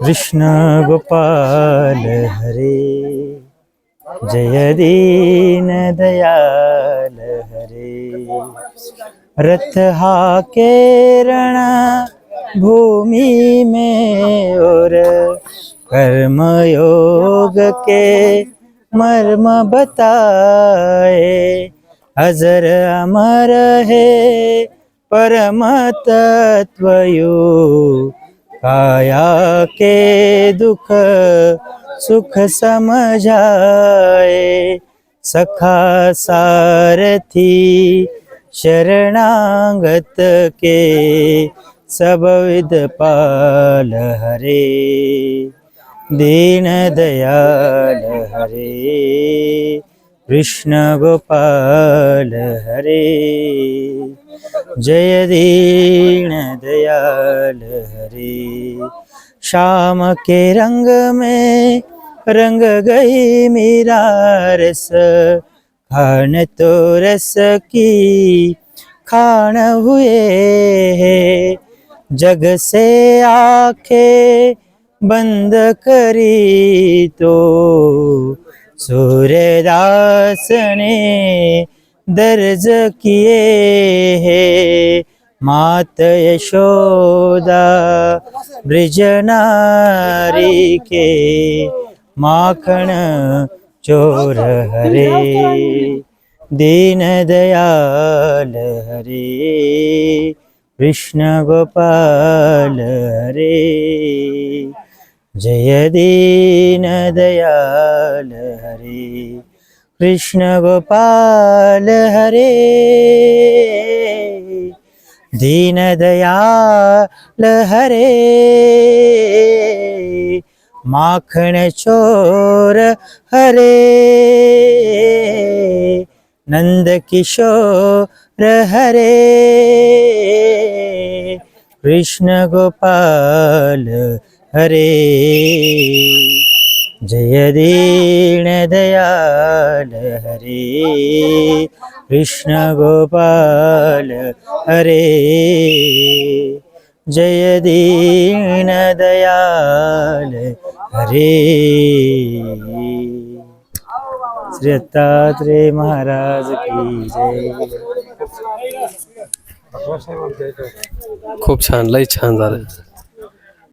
कृष्ण गोपाल हरे। जय दीन दयाल हरे। रथ हा केरण भूमि में और कर्म योग के मर्म बताए। अजर अमर है परम तत्वयु। काया के दुख, सुख समझाए। सखा सारथी, शरणागत के सब विद पाल हरे। दीन दयाल हरे। कृष्ण गोपाल हरे। जय दीन दयाल हरे। शाम के रंग में रंग गई मेरा रस। खान तो रस की खान हुए है। जग से आँखें बंद करी तो सूर्यदास ने दर्ज किए है। मात यशोदा, ब्रिज नारी के माखन चोर हरे। दीन दयाल हरे, कृष्ण गोपाल हरे। जय दीनदयाल हरि कृष्णगोपाल हरि। हरे लहरे माखणचोर हरे। नन्दकिशो हरे। कृष्ण गोपाल, हरे। जय दीन दयाल, हरे। कृष्ण गोपाल, हरे। जय दीन दयाल, हरे। श्री दत्तात्रेय महाराज की जय। खूप छान लई छान झालं.